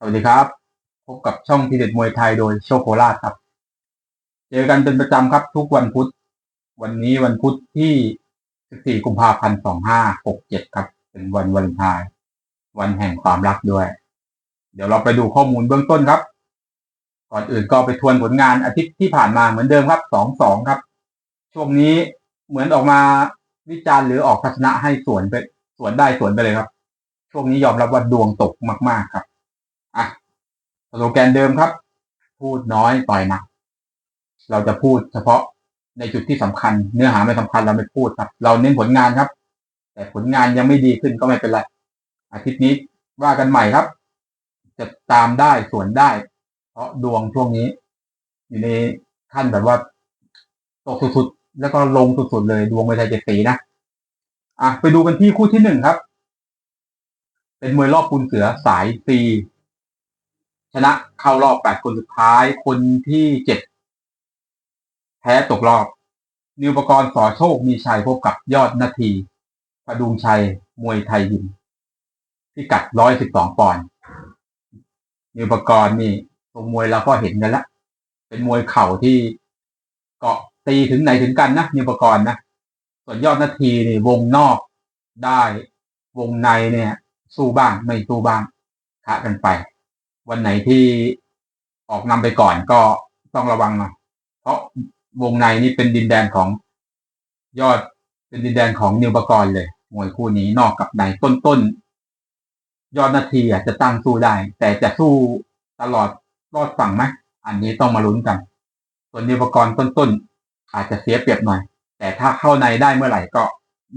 สวัสดีครับ พบกับช่องทีเด็ดมวยไทยโดยโชโคราครับ เจอกันเป็นประจำครับทุกวันพุธ วันนี้วันพุธที่ 14 กุมภาพันธ์ 2567 ครับ เป็นวันวันไทาย วันแห่งความรักด้วย เดี๋ยวเราไปดูข้อมูลเบื้องต้นครับ ก่อนอื่นก็ไปทวนผลงานอาทิตย์ที่ผ่านมาเหมือนเดิมครับ 2-2 ครับ ช่วงนี้เหมือนออกมาวิจารณ์หรือออกทัศนะให้สวนไปสวนได้สวนไปเลยครับ ช่วงนี้ยอมรับว่าดวงตกมาก ๆ ครับ สโลแกนเดิมครับ พูดน้อยต่อยหนัก เราจะพูดเฉพาะในจุดที่สำคัญ เนื้อหาไม่สำคัญเราไม่พูดครับ เราเน้นผลงานครับ แต่ผลงานยังไม่ดีขึ้นก็ไม่เป็นไร อาทิตย์นี้ว่ากันใหม่ครับ จะตามได้ส่วนได้ เพราะดวงช่วงนี้ อยู่ในขั้นแบบว่าตกสุดๆแล้วก็ลงสุดๆเลยดวงไม่ใช่เจ็ดสีนะอะไปดูกันที่คู่ที่หนึ่งครับ เป็นมวยรอบปูนเสือสายตี ชนะเข้ารอบแปดคนสุดท้าย คนที่เจ็ดแพ้ตกรอบ นิวประกรณ์สอโชคมีชัยพบกับยอดนาทีประดุงชัยมวยไทยยิมพิกัดร้อยสิบสองปอนด์นิวประกรณ์นี่ตรงมวยเราก็เห็นกันแล้วเป็นมวยเข่าที่เกาะตีถึงไหนถึงกันนะนิวประกรณ์นะส่วนยอดนาทีนี่วงนอกได้วงในเนี่ย สู้บ้างไม่สู้บ้างคะกันไป วันไหนที่ออกนำไปก่อนก็ต้องระวังหน่อยเพราะวงในนี่เป็นดินแดนของยอดเป็นดินแดนของนิวปกรณ์เลยมวยคู่นี้นอกกับในต้นต้นยอดนาทีอะจะตั้งสู้ได้ แต่จะสู้ตลอดรอดฝั่งไหมอันนี้ต้องมาลุ้นกัน ส่วนนิวปกรณ์ต้นต้นอาจจะเสียเปรียบหน่อย แต่ถ้าเข้าในได้เมื่อไหร่ก็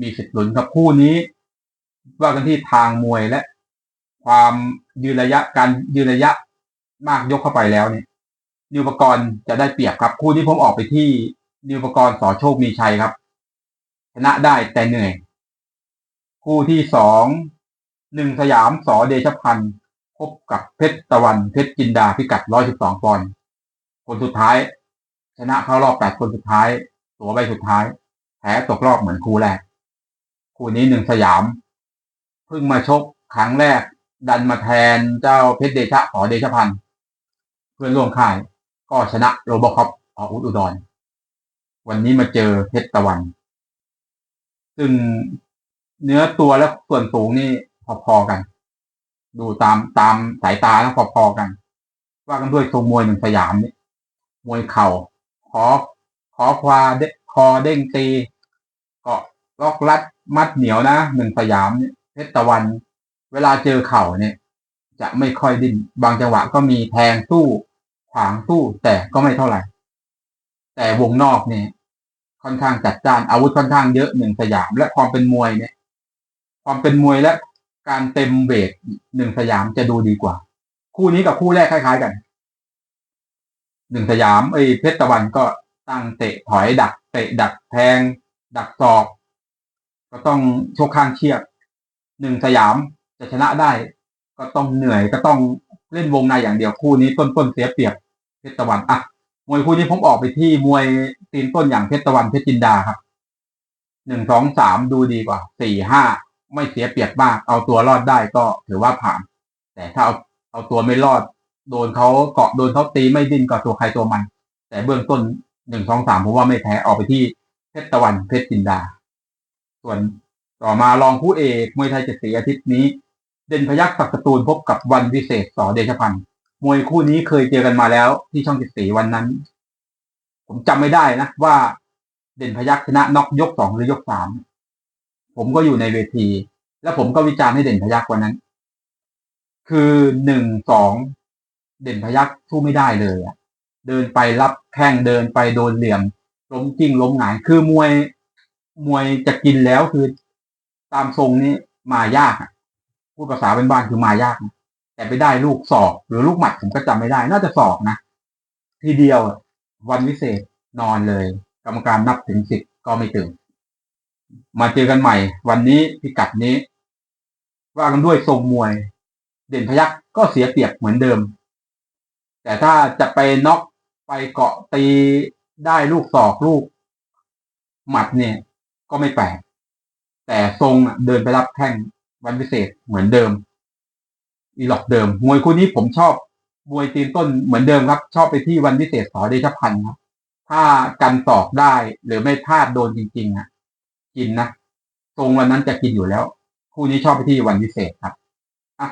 มีสิทธิ์ลุ้นครับคู่นี้ ว่ากันที่ทางมวยและ ความยืนระยะการยืนระยะมากยกเข้าไปแล้วเนี่ยนิวปกรณ์จะได้เปรียบครับ คู่ที่ผมออกไปที่นิวปกรณ์สอโชคมีชัยครับ ชนะได้แต่เหนื่อย คู่ที่สองหนึ่งสยามสอเดชพันธ์พบกับเพชรตะวันเพชรจินดาพิกัดร้อยสิบสองปอนด์คนสุดท้าย ชนะเข้ารอบแปดคนสุดท้าย ตัวใบสุดท้ายแพ้ตกรอบเหมือนคู่แรก คู่นี้หนึ่งสยาม เพิ่งมาชกครั้งแรก ดันมาแทนเจ้าเพชรเดชะขอเดชพันธ์เพื่อนร่วมค่าย ก็ชนะโรบอคอปออุดอุดร วันนี้มาเจอเพชรตะวัน ซึ่งเนื้อตัวและส่วนสูงนี่พอๆกัน ดูตามตามสายตาแล้วพอๆกัน ว่ากันด้วยทรงมวยหนึ่งสยามนี่มวยเข่าขอขอควาเดคอเด้งตี เกาะล็อกรัดมัดเหนียวนะหนึ่งสยามเนี่ยเพชรตะวัน เวลาเจอเข่าเนี่ย จะไม่ค่อยดิ้นบางจังหวะก็มีแทงสู้ขวางสู้แต่ก็ไม่เท่าไหร่ แต่วงนอกเนี่ย ค่อนข้างจัดจ้านอาวุธค่อนข้างเยอะหนึ่งสยาม และความเป็นมวยเนี่ย ความเป็นมวยและการเต็มเวทหนึ่งสยามจะดูดีกว่า คู่นี้กับคู่แรกคล้าย ๆ กันหนึ่งสยามไอ้เพชรตะวันก็ตั้งเตะถอยดัก เตะดักแทง ดักศอก ก็ต้องโชกข้างเชือกหนึ่งสยาม จะชนะได้ก็ต้องเหนื่อยก็ต้องเล่นวงในอย่างเดียวคู่นี้ต้นต้นเสียเปรียบเพชรตะวันอะมวยคู่นี้ผมออกไปที่มวยตีนต้นอย่างเพชรตะวันเพชรจินดาครับหนึ่งสองสามดูดีกว่าสี่ห้าไม่เสียเปรียบมาก เอาตัวรอดได้ก็ถือว่าผ่าน แต่ถ้าเอาเอาตัวไม่รอด โดนเขาเกาะโดนเขาตีไม่ดิ้นก็ตัวใครตัวมัน แต่เบื้องต้นหนึ่งสองสามผมว่าไม่แพ้ออกไปที่เพชรตะวันเพชรจินดา ส่วนต่อมาลองคู่เอกมวยไทยเจ็ดสีอาทิตย์นี้ เด่นพยักศักดิ์สตูลพบกับวันวิเศษสอเดชพันธ์มวยคู่นี้เคยเจอกันมาแล้ว ที่ช่องเจ็ดสีวันนั้น ผมจำไม่ได้นะว่า เด่นพยักชนะน็อกยกสองหรือยกสามผมก็อยู่ในเวที แล้วผมก็วิจารณ์ให้เด่นพยักวันนั้น คือหนึ่งสองเด่นพยักสู้ไม่ได้เลยอะเดินไปรับแข้งเดินไปโดนเหลี่ยมล้มจริงล้มหงายคือมวยมวยจะกินแล้วคือตามทรงนี้มายากอะ พูดภาษาเป็นบ้านคือมายากนะแต่ไปได้ลูกศอกหรือลูกหมัดผมก็จำไม่ได้ น่าจะศอกนะ ทีเดียววันวิเศษนอนเลย กรรมการนับถึงสิบก็ไม่ตื่นมาเจอกันใหม่ วันนี้พิกัดนี้ ว่ากันด้วยทรงมวย เด่นพยักก็เสียเปรียบเหมือนเดิม แต่ถ้าจะไปน็อกไปเกาะตีได้ลูกศอกลูก หมัดเนี่ย ก็ไม่แปลกแต่ทรงเดินไปรับแข้ง วันพิเศษเหมือนเดิมอีหลอกเดิม มวยคู่นี้ผมชอบมวยตีนต้นเหมือนเดิมครับ ชอบไปที่วันพิเศษสอเดชพันธ์ครับถ้ากันตอกได้หรือไม่พลาดโดนจริงๆอะ กินนะทรงวันนั้นจะกินอยู่แล้ว คู่นี้ชอบไปที่วันพิเศษครับอะ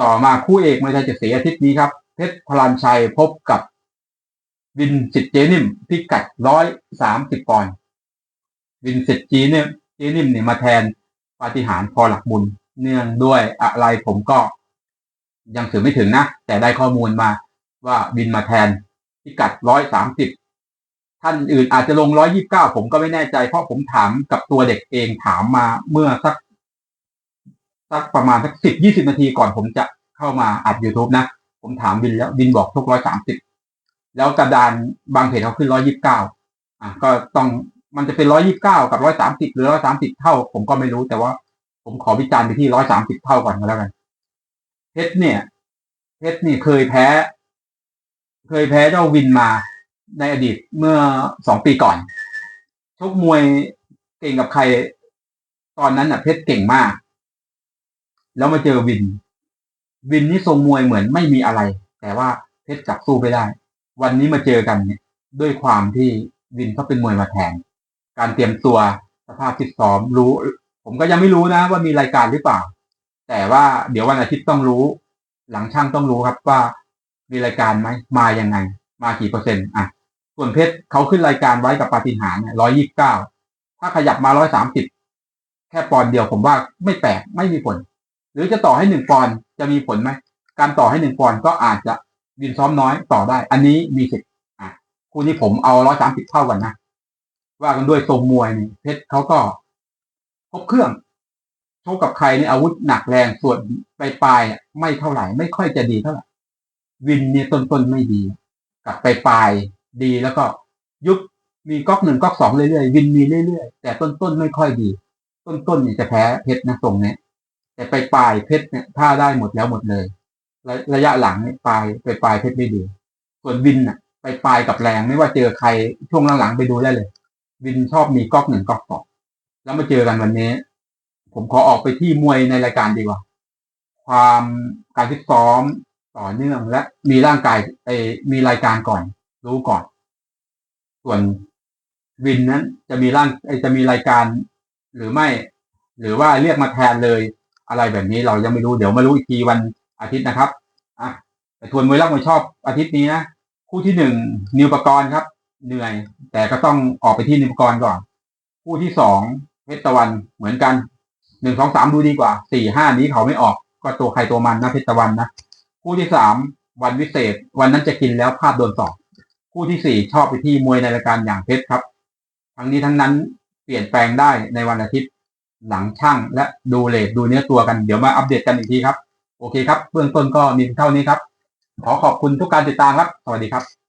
ต่อมาคู่เอกมวยไทยจะเสียอาทิตย์นี้ครับเพชรพลันชัยพบกับวินสิทธิ์เจนิมพิกัดร้อยสามสิบปอนด์วินสิทธิ์จีเนี่ยเจนิมเนี่ยมาแทนปาฏิหาริย์พอหลักบุญ เนื่องด้วยอะไรผมก็ ยังถือไม่ถึงนะ แต่ได้ข้อมูลมาว่าบินมาแทนพิกัดร้อยสามสิบท่านอื่นอาจจะลงร้อยยี่บเก้าผมก็ไม่แน่ใจ เพราะผมถามกับตัวเด็กเองถามมาเมื่อสักสักประมาณสักสิบยี่สิบนาทีก่อนผมจะเข้ามาอัด YouTube นะ ผมถามบินแล้วบินบอกทุกร้อยสามสิบแล้วกระดานบางเพจเขาขึ้นร้อยยิบเก้าอะก็ต้องมันจะเป็นร้อยยิบเก้ากับร้อยสามสิบหรือร้อยสามสิบเท่า ผมก็ไม่รู้แต่ว่า ผมขอวิจารณ์ไปที่ร้อยสามสิบเท่าก่อนก็แล้วกันเพชรเนี่ยเพชรนี่เคยแพ้ เคยแพ้เจ้าวินมาในอดีตเมื่อสองปีก่อนชกมวยเก่งกับใคร ตอนนั้นน่ะเพชรเก่งมาก แล้วมาเจอวิน วินนี่ทรงมวยเหมือนไม่มีอะไร แต่ว่าเพชรจับสู้ไปได้ วันนี้มาเจอกันเนี่ยด้วยความที่วินเขาเป็นมวยมาแทน การเตรียมตัวสภาพฟิตซ้อมรู้ ผมก็ยังไม่รู้นะว่ามีรายการหรือเปล่า แต่ว่าเดี๋ยววันอาทิตย์ต้องรู้ หลังช่างต้องรู้ครับว่า มีรายการไหมมายังไง มากี่เปอร์เซ็นต์อะส่วนเพชรเขาขึ้นรายการไว้กับปาฏิหาริย์เนี่ร้อยยี่สิบเก้าถ้าขยับมาร้อยสามสิบแค่ปอนด์เดียวผมว่าไม่แปลกไม่มีผล หรือจะต่อให้หนึ่งปอนด์จะมีผลไหมการต่อให้หนึ่งปอนด์ก็อาจจะวินซ้อมน้อยต่อได้ อันนี้มีสิทธิ์อะคู่นี้ผมเอาร้อยสามสิบเท่ากันนะว่ากันด้วยทรงมวยนี่เพชรเขาก็ ครบเครื่องโชกกับใครในอาวุธหนักแรงส่วนปลายปลายไม่เท่าไหร่ ไม่ค่อยจะดีเท่าไหร่วินเนี่ยต้นๆไม่ดีกับปลายปลายดีแล้วก็ยุบมีก๊อกหนึ่งก๊อกสองเรื่อยๆวินมีเรื่อยๆแต่ต้นๆไม่ค่อยดี ต้นๆเนี่ยจะแพ้เพชรนะทรงเนี้ยแต่ปลายปลายเพชรเนี่ยถ้าได้หมดแล้วหมดเลยระระยะหลังเนี่ยปลายปลายปลายเพชรไม่ดี ส่วนวินอะปลายปลายกับแรงไม่ว่าเจอใครช่วงหลังๆไปดูได้เลย วินชอบมีก๊อกหนึ่งก๊อกสอง แล้วมาเจอกันวันนี้ ผมขอออกไปที่มวยในรายการดีกว่า ความการฟิตซ้อมต่อเนื่องและมีร่างกายเอมีรายการก่อน รู้ก่อน ส่วนวินนั้นจะมีร่างเอ่อจะมีรายการหรือไม่ หรือว่าเรียกมาแทนเลย อะไรแบบนี้เรายังไม่รู้เดี๋ยวมารู้อีกทีวันอาทิตย์นะครับอะแต่ทวนมวยรักมวยชอบอาทิตย์นี้นะคู่ที่หนึ่งนิวปกรณ์ครับ เหนื่อย แต่ก็ต้องออกไปที่นิวปกรณ์ก่อน คู่ที่สอง เพชรตะวันเหมือนกันหนึ่งสองสามดูดีกว่าสี่ห้านี้เขาไม่ออก ก็ตัวใครตัวมันนะเพชรตะวันนะคู่ที่สามวันวิเศษ วันนั้นจะกินแล้วพลาดโดนสอบคู่ที่สี่ชอบไปที่มวยในรายการอย่างเพชรครับ ทั้งนี้ทั้งนั้นเปลี่ยนแปลงได้ในวันอาทิตย์หลังช่างและดูเลทดูเนื้อตัวกันเดี๋ยวมาอัปเดตกันอีกทีครับ โอเคครับ เบื้องต้นก็มีเท่านี้ครับ ขอขอบคุณทุกการติดตามครับ สวัสดีครับ